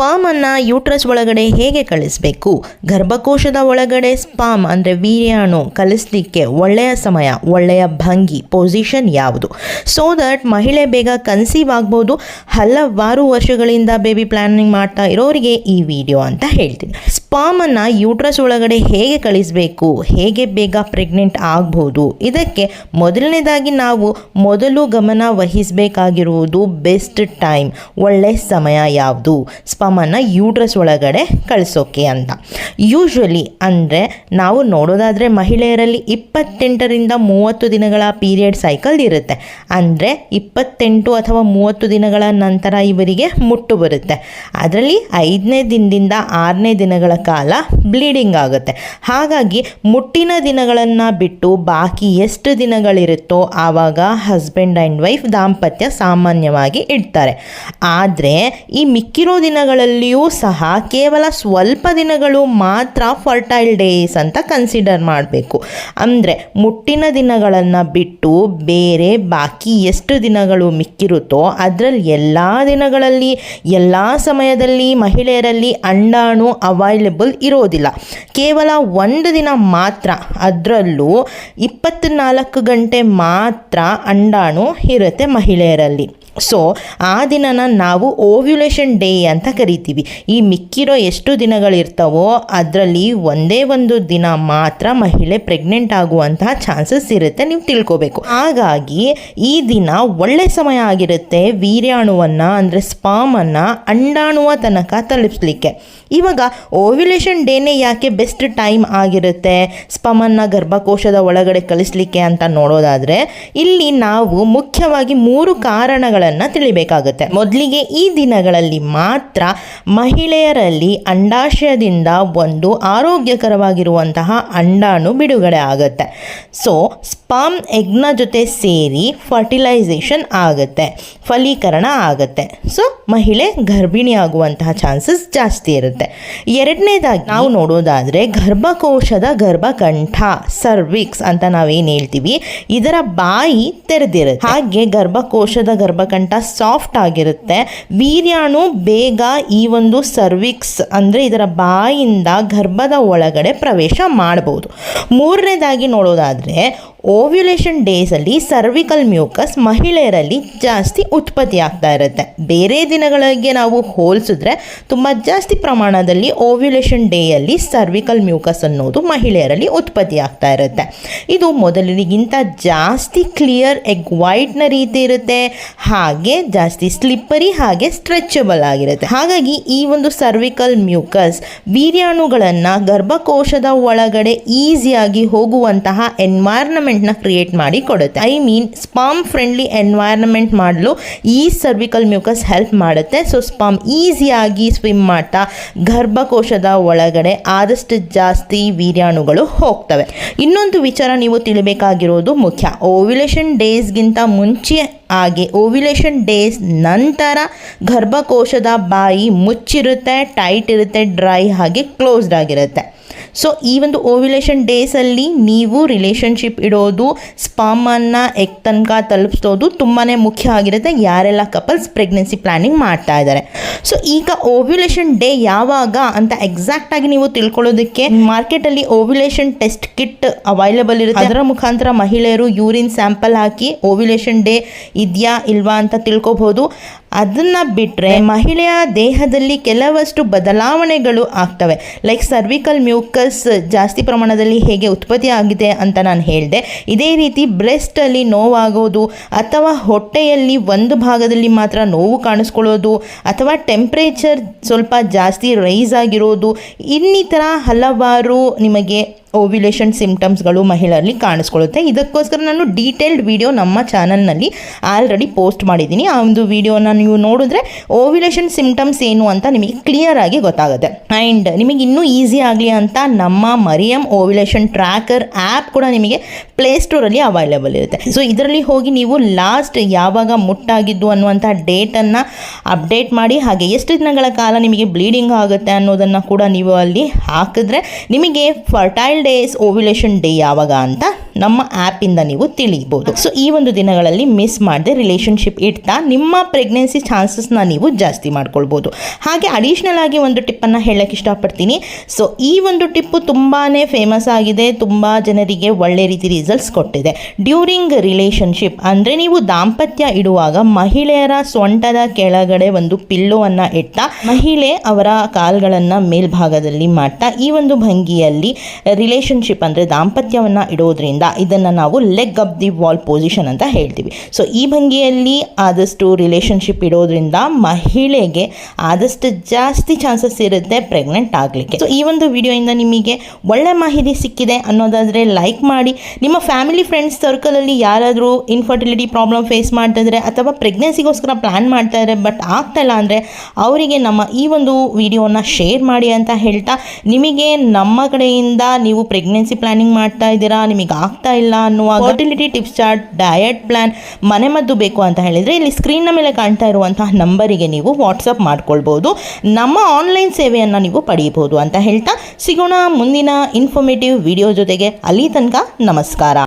ಸ್ಪಾಮನ್ನು uterus ಒಳಗಡೆ ಹೇಗೆ ಕಳಿಸಬೇಕು? ಗರ್ಭಕೋಶದ ಒಳಗಡೆ ಸ್ಪಾಮ್ ಅಂದರೆ ವೀರ್ಯಾಣು ಕಲಿಸಲಿಕ್ಕೆ ಒಳ್ಳೆಯ ಸಮಯ, ಒಳ್ಳೆಯ ಭಂಗಿ ಪೊಸಿಷನ್ ಯಾವುದು? ಸೊ ದಟ್ ಮಹಿಳೆ ಬೇಗ ಕನ್ಸೀವ್ ಆಗ್ಬೋದು. ಹಲವಾರು ವರ್ಷಗಳಿಂದ ಬೇಬಿ ಪ್ಲಾನಿಂಗ್ ಮಾಡ್ತಾ ಇರೋರಿಗೆ ಈ ವಿಡಿಯೋ ಅಂತ ಹೇಳ್ತೀನಿ. ಸ್ಪಾಮನ್ನು ಯೂಟ್ರಸ್ ಒಳಗಡೆ ಹೇಗೆ ಕಳಿಸಬೇಕು, ಹೇಗೆ ಬೇಗ ಪ್ರೆಗ್ನೆಂಟ್ ಆಗ್ಬೋದು, ಇದಕ್ಕೆ ಮೊದಲನೇದಾಗಿ ನಾವು ಮೊದಲು ಗಮನ ವಹಿಸಬೇಕಾಗಿರುವುದು ಬೆಸ್ಟ್ ಟೈಮ್, ಒಳ್ಳೆ ಸಮಯ ಯಾವುದು, ಸ್ಪಮನ್ನು ಯೂಟ್ರಸ್ ಒಳಗಡೆ ಕಳಿಸೋಕೆ ಅಂತ. ಯೂಶ್ವಲಿ ಅಂದರೆ ನಾವು ನೋಡೋದಾದರೆ ಮಹಿಳೆಯರಲ್ಲಿ ಇಪ್ಪತ್ತೆಂಟರಿಂದ ಮೂವತ್ತು ದಿನಗಳ ಪೀರಿಯಡ್ ಸೈಕಲ್ ಇರುತ್ತೆ. ಅಂದರೆ ಇಪ್ಪತ್ತೆಂಟು ಅಥವಾ ಮೂವತ್ತು ದಿನಗಳ ನಂತರ ಇವರಿಗೆ ಮುಟ್ಟು ಬರುತ್ತೆ. ಅದರಲ್ಲಿ ಐದನೇ ದಿನದಿಂದ ಆರನೇ ದಿನಗಳ ಕಾಲ ಬ್ಲೀಡಿಂಗ್ ಆಗುತ್ತೆ. ಹಾಗಾಗಿ ಮುಟ್ಟಿನ ದಿನಗಳನ್ನು ಬಿಟ್ಟು ಬಾಕಿ ಎಷ್ಟು ದಿನಗಳಿರುತ್ತೋ ಆವಾಗ ಹಸ್ಬೆಂಡ್ ಆ್ಯಂಡ್ ವೈಫ್ ದಾಂಪತ್ಯ ಸಾಮಾನ್ಯವಾಗಿ ಇಡ್ತಾರೆ. ಆದರೆ ಈ ಮಿಕ್ಕಿರೋ ದಿನಗಳಲ್ಲಿಯೂ ಸಹ ಕೇವಲ ಸ್ವಲ್ಪ ದಿನಗಳು ಮಾತ್ರ ಫರ್ಟೈಲ್ ಡೇಸ್ ಅಂತ ಕನ್ಸಿಡರ್ ಮಾಡಬೇಕು. ಅಂದರೆ ಮುಟ್ಟಿನ ದಿನಗಳನ್ನು ಬಿಟ್ಟು ಬೇರೆ ಬಾಕಿ ಎಷ್ಟು ದಿನಗಳು ಮಿಕ್ಕಿರುತ್ತೋ ಅದರಲ್ಲಿ ಎಲ್ಲ ದಿನಗಳಲ್ಲಿ, ಎಲ್ಲ ಸಮಯದಲ್ಲಿ ಮಹಿಳೆಯರಲ್ಲಿ ಅಂಡಾಣು ಅವೈಲೇಬಲ್ ಇರೋದಿಲ್ಲ. ಕೇವಲ ಒಂದು ದಿನ ಮಾತ್ರ ಅದರಲ್ಲೂ ಇಪ್ಪತ್ತ್ನಾಲ್ಕು ಗಂಟೆ ಮಾತ್ರ ಅಂಡಾಣು ಇರುತ್ತೆ ಮಹಿಳೆಯರಲ್ಲಿ. ಸೊ ಆ ದಿನನ ನಾವು ಓವ್ಯುಲೇಷನ್ ಡೇ ಅಂತ ಕರಿತೀವಿ. ಈ ಮಿಕ್ಕಿರೋ ಎಷ್ಟು ದಿನಗಳಿರ್ತಾವೋ ಅದರಲ್ಲಿ ಒಂದೇ ಒಂದು ದಿನ ಮಾತ್ರ ಮಹಿಳೆ ಪ್ರೆಗ್ನೆಂಟ್ ಆಗುವಂತಹ ಚಾನ್ಸಸ್ ಇರುತ್ತೆ ನೀವು ತಿಳ್ಕೊಬೇಕು. ಹಾಗಾಗಿ ಈ ದಿನ ಒಳ್ಳೆ ಸಮಯ ಆಗಿರುತ್ತೆ ವೀರ್ಯಾಣುವನ್ನು ಅಂದರೆ ಸ್ಪಾಮನ್ನು ಅಂಡಾಣುವ ತನಕ ತಲುಪಿಸ್ಲಿಕ್ಕೆ. ಇವಾಗ ಓವ್ಯುಲೇಷನ್ ಡೇನೇ ಯಾಕೆ ಬೆಸ್ಟ್ ಟೈಮ್ ಆಗಿರುತ್ತೆ ಸ್ಪಮನ್ನು ಗರ್ಭಕೋಶದ ಒಳಗಡೆ ಕಳಿಸ್ಲಿಕ್ಕೆ ಅಂತ ನೋಡೋದಾದರೆ ಇಲ್ಲಿ ನಾವು ಮುಖ್ಯವಾಗಿ ಮೂರು ಕಾರಣಗಳನ್ನು ತಿಳಿಬೇಕಾಗುತ್ತೆ. ಮೊದಲಿಗೆ ಈ ದಿನಗಳಲ್ಲಿ ಮಾತ್ರ ಮಹಿಳೆಯರಲ್ಲಿ ಅಂಡಾಶಯದಿಂದ ಒಂದು ಆರೋಗ್ಯಕರವಾಗಿರುವಂತಹ ಅಂಡಾಣು ಬಿಡುಗಡೆ ಆಗುತ್ತೆ. ಸೊ ಸ್ಪಾಮ್ ಎಗ್ನ ಜೊತೆ ಸೇರಿ ಫರ್ಟಿಲೈಸೇಷನ್ ಆಗುತ್ತೆ, ಫಲೀಕರಣ ಆಗುತ್ತೆ. ಸೊ ಮಹಿಳೆ ಗರ್ಭಿಣಿ ಆಗುವಂತಹ ಚಾನ್ಸಸ್ ಜಾಸ್ತಿ ಇರುತ್ತೆ. ಎರಡನೇದಾಗಿ ನಾವು ನೋಡೋದಾದರೆ ಗರ್ಭಕೋಶದ ಗರ್ಭಕಂಠ ಸರ್ವಿಕ್ಸ್ ಅಂತ ನಾವೇನು ಹೇಳ್ತೀವಿ, ಇದರ ಬಾಯಿ ತೆರೆದಿರುತ್ತೆ. ಹಾಗೆ ಗರ್ಭಕೋಶದ ಗರ್ಭಕಂಠ ಸಾಫ್ಟ್ ಆಗಿರುತ್ತೆ. ವೀರ್ಯಾಣು ಬೇಗ ಈ ಒಂದು ಸರ್ವಿಕ್ಸ್ ಅಂದರೆ ಇದರ ಬಾಯಿಂದ ಗರ್ಭದ ಒಳಗಡೆ ಪ್ರವೇಶ ಮಾಡಬಹುದು ಮೂರನೇದಾಗಿ ನೋಡೋದಾದರೆ ಓವ್ಯುಲೇಷನ್ ಡೇಸಲ್ಲಿ ಸರ್ವಿಕಲ್ ಮ್ಯೂಕಸ್ ಮಹಿಳೆಯರಲ್ಲಿ ಜಾಸ್ತಿ ಉತ್ಪತ್ತಿ ಆಗ್ತಾ ಇರುತ್ತೆ. ಬೇರೆ ದಿನಗಳಿಗೆ ನಾವು ಹೋಲಿಸಿದ್ರೆ ತುಂಬ ಜಾಸ್ತಿ ಪ್ರಮಾಣದಲ್ಲಿ ಓವ್ಯುಲೇಷನ್ ಡೇಯಲ್ಲಿ ಸರ್ವಿಕಲ್ ಮ್ಯೂಕಸ್ ಅನ್ನೋದು ಮಹಿಳೆಯರಲ್ಲಿ ಉತ್ಪತ್ತಿ ಆಗ್ತಾ ಇರುತ್ತೆ. ಇದು ಮೊದಲಿಗಿಂತ ಜಾಸ್ತಿ ಕ್ಲಿಯರ್ ಎಗ್ ವೈಟ್ನ ರೀತಿ ಇರುತ್ತೆ. ಹಾಗೆ ಜಾಸ್ತಿ ಸ್ಲಿಪ್ಪರಿ ಹಾಗೆ ಸ್ಟ್ರೆಚಬಲ್ ಆಗಿರುತ್ತೆ. ಹಾಗಾಗಿ ಈ ಒಂದು ಸರ್ವಿಕಲ್ ಮ್ಯೂಕಸ್ ವೀರ್ಯಾಣುಗಳನ್ನು ಗರ್ಭಕೋಶದ ಒಳಗಡೆ ಈಸಿಯಾಗಿ ಹೋಗುವಂತಹ ಎನ್ವೈರ್ನಮೆಂಟ್ನ ಕ್ರಿಯೇಟ್ ಮಾಡಿ ಕೊಡುತ್ತೆ. I mean sperm friendly environment ಮಾಡಲು ಈ ಸರ್ವಿಕಲ್ ಮ್ಯೂಕಸ್ ಹೆಲ್ಪ್ ಮಾಡುತ್ತೆ. ಸೊ ಸ್ಪಾಮ್ ಈಸಿಯಾಗಿ ಸ್ವಿಮ್ ಮಾಡ್ತಾ ಗರ್ಭಕೋಶದ ಒಳಗಡೆ ಆದಷ್ಟು ಜಾಸ್ತಿ ವೀರ್ಯಾಣುಗಳು ಹೋಗ್ತವೆ. ಇನ್ನೊಂದು ವಿಚಾರ ನೀವು ತಿಳಿಬೇಕಾಗಿರೋದು ಮುಖ್ಯ. ಓವ್ಯುಲೇಷನ್ ಡೇಸ್ಗಿಂತ ಮುಂಚೆ ಹಾಗೆ ಓವ್ಯುಲೇಷನ್ ಡೇಸ್ ನಂತರ ಗರ್ಭಕೋಶದ ಬಾಯಿ ಮುಚ್ಚಿರುತ್ತೆ ಟೈಟ್ ಇರುತ್ತೆ ಡ್ರೈ ಹಾಗೆ ಕ್ಲೋಸ್ಡ್ ಆಗಿರುತ್ತೆ. ಸೊ ಈ ಒಂದು ಓವ್ಯುಲೇಷನ್ ಡೇಸಲ್ಲಿ ನೀವು ರಿಲೇಷನ್ಶಿಪ್ ಇಡೋದು ಸ್ಪಾಮನ್ನು ಎಕ್ ತನಕ ತಲುಪಿಸೋದು ತುಂಬಾ ಮುಖ್ಯ ಆಗಿರುತ್ತೆ. ಯಾರೆಲ್ಲ ಕಪಲ್ಸ್ ಪ್ರೆಗ್ನೆನ್ಸಿ ಪ್ಲಾನಿಂಗ್ ಮಾಡ್ತಾ ಇದ್ದಾರೆ. ಸೊ ಈಗ ಓವ್ಯುಲೇಷನ್ ಡೇ ಯಾವಾಗ ಅಂತ ಎಕ್ಸಾಕ್ಟಾಗಿ ನೀವು ತಿಳ್ಕೊಳ್ಳೋದಕ್ಕೆ ಮಾರ್ಕೆಟಲ್ಲಿ ಓವ್ಯುಲೇಷನ್ ಟೆಸ್ಟ್ ಕಿಟ್ ಅವೈಲೇಬಲ್ ಇರುತ್ತೆ. ಅದರ ಮುಖಾಂತರ ಮಹಿಳೆಯರು ಯೂರಿನ್ ಸ್ಯಾಂಪಲ್ ಹಾಕಿ ಓವ್ಯುಲೇಷನ್ ಡೇ ಇದೆಯಾ ಇಲ್ವಾ ಅಂತ ತಿಳ್ಕೊಬಹುದು. ಅದನ್ನು ಬಿಟ್ಟರೆ ಮಹಿಳೆಯ ದೇಹದಲ್ಲಿ ಕೆಲವಷ್ಟು ಬದಲಾವಣೆಗಳು ಆಗ್ತವೆ. ಲೈಕ್ ಸರ್ವಿಕಲ್ ಮ್ಯೂಕಸ್ ಜಾಸ್ತಿ ಪ್ರಮಾಣದಲ್ಲಿ ಹೇಗೆ ಉತ್ಪತ್ತಿ ಆಗಿದೆ ಅಂತ ನಾನು ಹೇಳಿದೆ. ಇದೇ ರೀತಿ ಬ್ರೆಸ್ಟಲ್ಲಿ ನೋವಾಗೋದು ಅಥವಾ ಹೊಟ್ಟೆಯಲ್ಲಿ ಒಂದು ಭಾಗದಲ್ಲಿ ಮಾತ್ರ ನೋವು ಕಾಣಿಸ್ಕೊಳ್ಳೋದು ಅಥವಾ ಟೆಂಪ್ರೇಚರ್ ಸ್ವಲ್ಪ ಜಾಸ್ತಿ ರೈಸ್ ಆಗಿರೋದು ಇನ್ನಿತರ ಹಲವಾರು ನಿಮಗೆ ಓವ್ಯುಲೇಷನ್ ಸಿಮ್ಟಮ್ಸ್ಗಳು ಮಹಿಳೆಯರಲ್ಲಿ ಕಾಣಿಸ್ಕೊಳ್ಳುತ್ತೆ. ಇದಕ್ಕೋಸ್ಕರ ನಾನು ಡೀಟೇಲ್ಡ್ ವಿಡಿಯೋ ನಮ್ಮ ಚಾನಲ್ನಲ್ಲಿ ಆಲ್ರೆಡಿ ಪೋಸ್ಟ್ ಮಾಡಿದ್ದೀನಿ. ಆ ಒಂದು ವಿಡಿಯೋನ ನೀವು ನೋಡಿದ್ರೆ ಓವ್ಯುಲೇಷನ್ ಸಿಮ್ಟಮ್ಸ್ ಏನು ಅಂತ ನಿಮಗೆ ಕ್ಲಿಯರ್ ಆಗಿ ಗೊತ್ತಾಗುತ್ತೆ. ಆ್ಯಂಡ್ ನಿಮಗೆ ಇನ್ನೂ ಈಸಿ ಆಗಲಿ ಅಂತ ನಮ್ಮ ಮರಿಯಂ ಓವ್ಯುಲೇಷನ್ ಟ್ರ್ಯಾಕರ್ ಆ್ಯಪ್ ಕೂಡ ನಿಮಗೆ ಪ್ಲೇಸ್ಟೋರಲ್ಲಿ ಅವೈಲೇಬಲ್ ಇರುತ್ತೆ. ಸೊ ಇದರಲ್ಲಿ ಹೋಗಿ ನೀವು ಲಾಸ್ಟ್ ಯಾವಾಗ ಮುಟ್ಟಾಗಿದ್ದು ಅನ್ನುವಂಥ ಡೇಟನ್ನು ಅಪ್ಡೇಟ್ ಮಾಡಿ, ಹಾಗೆ ಎಷ್ಟು ದಿನಗಳ ಕಾಲ ನಿಮಗೆ ಬ್ಲೀಡಿಂಗ್ ಆಗುತ್ತೆ ಅನ್ನೋದನ್ನು ಕೂಡ ನೀವು ಅಲ್ಲಿ ಹಾಕಿದ್ರೆ ನಿಮಗೆ ಫರ್ಟೈಲ್ ಡೇಸ್ ಓವ್ಯುಲೇಷನ್ ಡೇ ಯಾವಾಗ ಅಂತ ನಮ್ಮ ಆ್ಯಪಿಂದ ನೀವು ತಿಳಿಬೋದು ಸೊ ಈ ಒಂದು ದಿನಗಳಲ್ಲಿ ಮಿಸ್ ಮಾಡದೆ ರಿಲೇಷನ್ಶಿಪ್ ಇಡ್ತಾ ನಿಮ್ಮ ಪ್ರೆಗ್ನೆನ್ಸಿ ಚಾನ್ಸಸ್ನ ನೀವು ಜಾಸ್ತಿ ಮಾಡ್ಕೊಳ್ಬೋದು. ಹಾಗೆ ಅಡಿಷ್ನಲ್ ಆಗಿ ಒಂದು ಟಿಪ್ಪನ್ನು ಹೇಳಕ್ಕೆ ಇಷ್ಟಪಡ್ತೀನಿ. ಸೊ ಈ ಒಂದು ಟಿಪ್ಪು ತುಂಬಾ ಫೇಮಸ್ ಆಗಿದೆ. ತುಂಬ ಜನರಿಗೆ ಒಳ್ಳೆ ರೀತಿ ರಿಸಲ್ಟ್ಸ್ ಕೊಟ್ಟಿದೆ. ಡ್ಯೂರಿಂಗ್ ರಿಲೇಷನ್ಶಿಪ್ ಅಂದರೆ ನೀವು ದಾಂಪತ್ಯ ಇಡುವಾಗ ಮಹಿಳೆಯರ ಸೊಂಟದ ಕೆಳಗಡೆ ಒಂದು ಪಿಲ್ಲೋವನ್ನು ಇಟ್ಟ ಮಹಿಳೆ ಅವರ ಕಾಲ್ಗಳನ್ನು ಮೇಲ್ಭಾಗದಲ್ಲಿ ಮಾಡ್ತಾ ಈ ಒಂದು ಭಂಗಿಯಲ್ಲಿ ರಿಲೇಷನ್ಶಿಪ್ ಅಂದರೆ ದಾಂಪತ್ಯವನ್ನು ಇಡೋದ್ರಿಂದ ಇದನ್ನು ನಾವು leg up the wall position ಅಂತ ಹೇಳ್ತೀವಿ. ಸೊ ಈ ಭಂಗಿಯಲ್ಲಿ ಆದಷ್ಟು ರಿಲೇಷನ್ಶಿಪ್ ಇಡೋದ್ರಿಂದ ಮಹಿಳೆಗೆ ಆದಷ್ಟು ಜಾಸ್ತಿ ಚಾನ್ಸಸ್ ಇರುತ್ತೆ ಪ್ರೆಗ್ನೆಂಟ್ ಆಗಲಿಕ್ಕೆ. ಸೊ ಈ ಒಂದು ವಿಡಿಯೋಯಿಂದ ನಿಮಗೆ ಒಳ್ಳೆ ಮಾಹಿತಿ ಸಿಕ್ಕಿದೆ ಅನ್ನೋದಾದರೆ ಲೈಕ್ ಮಾಡಿ. ನಿಮ್ಮ ಫ್ಯಾಮಿಲಿ ಫ್ರೆಂಡ್ಸ್ ಸರ್ಕಲಲ್ಲಿ ಯಾರಾದರೂ ಇನ್ಫರ್ಟಿಲಿಟಿ ಪ್ರಾಬ್ಲಮ್ ಫೇಸ್ ಮಾಡ್ತಾ ಇದ್ದಾರೆ ಅಥವಾ ಪ್ರೆಗ್ನೆನ್ಸಿಗೋಸ್ಕರ ಪ್ಲ್ಯಾನ್ ಮಾಡ್ತಾ ಇದ್ದಾರೆ ಬಟ್ ಆಗ್ತಾ ಇಲ್ಲ ಅಂದರೆ ಅವರಿಗೆ ನಮ್ಮ ಈ ಒಂದು ವಿಡಿಯೋನ ಶೇರ್ ಮಾಡಿ ಅಂತ ಹೇಳ್ತಾ, ನಿಮಗೆ ನಮ್ಮ ಕಡೆಯಿಂದ ನೀವು ಪ್ರೆಗ್ನೆನ್ಸಿ ಪ್ಲಾನಿಂಗ್ ಮಾಡ್ತಾ ಇದ್ದೀರಾ, ನಿಮಗೆ ಆಗ್ತಾ ಇಲ್ಲ ಅನ್ನುವ fertility tips chart diet plan ಮನೆಮದ್ದು ಬೇಕು ಅಂತ ಹೇಳಿದರೆ ಇಲ್ಲಿ ಸ್ಕ್ರೀನ್ನ ಮೇಲೆ ಕಾಣ್ತಾ ಇರುವಂತಹ ನಂಬರಿಗೆ ನೀವು ವಾಟ್ಸಪ್ ಮಾಡ್ಕೊಳ್ಬೋದು. ನಮ್ಮ ಆನ್ಲೈನ್ ಸೇವೆಯನ್ನು ನೀವು ಪಡೆಯಬಹುದು ಅಂತ ಹೇಳ್ತಾ ಸಿಗೋಣ ಮುಂದಿನ ಇನ್ಫಾರ್ಮೇಟಿವ್ ವಿಡಿಯೋ ಜೊತೆಗೆ. ಅಲ್ಲಿ ತನಕ ನಮಸ್ಕಾರ.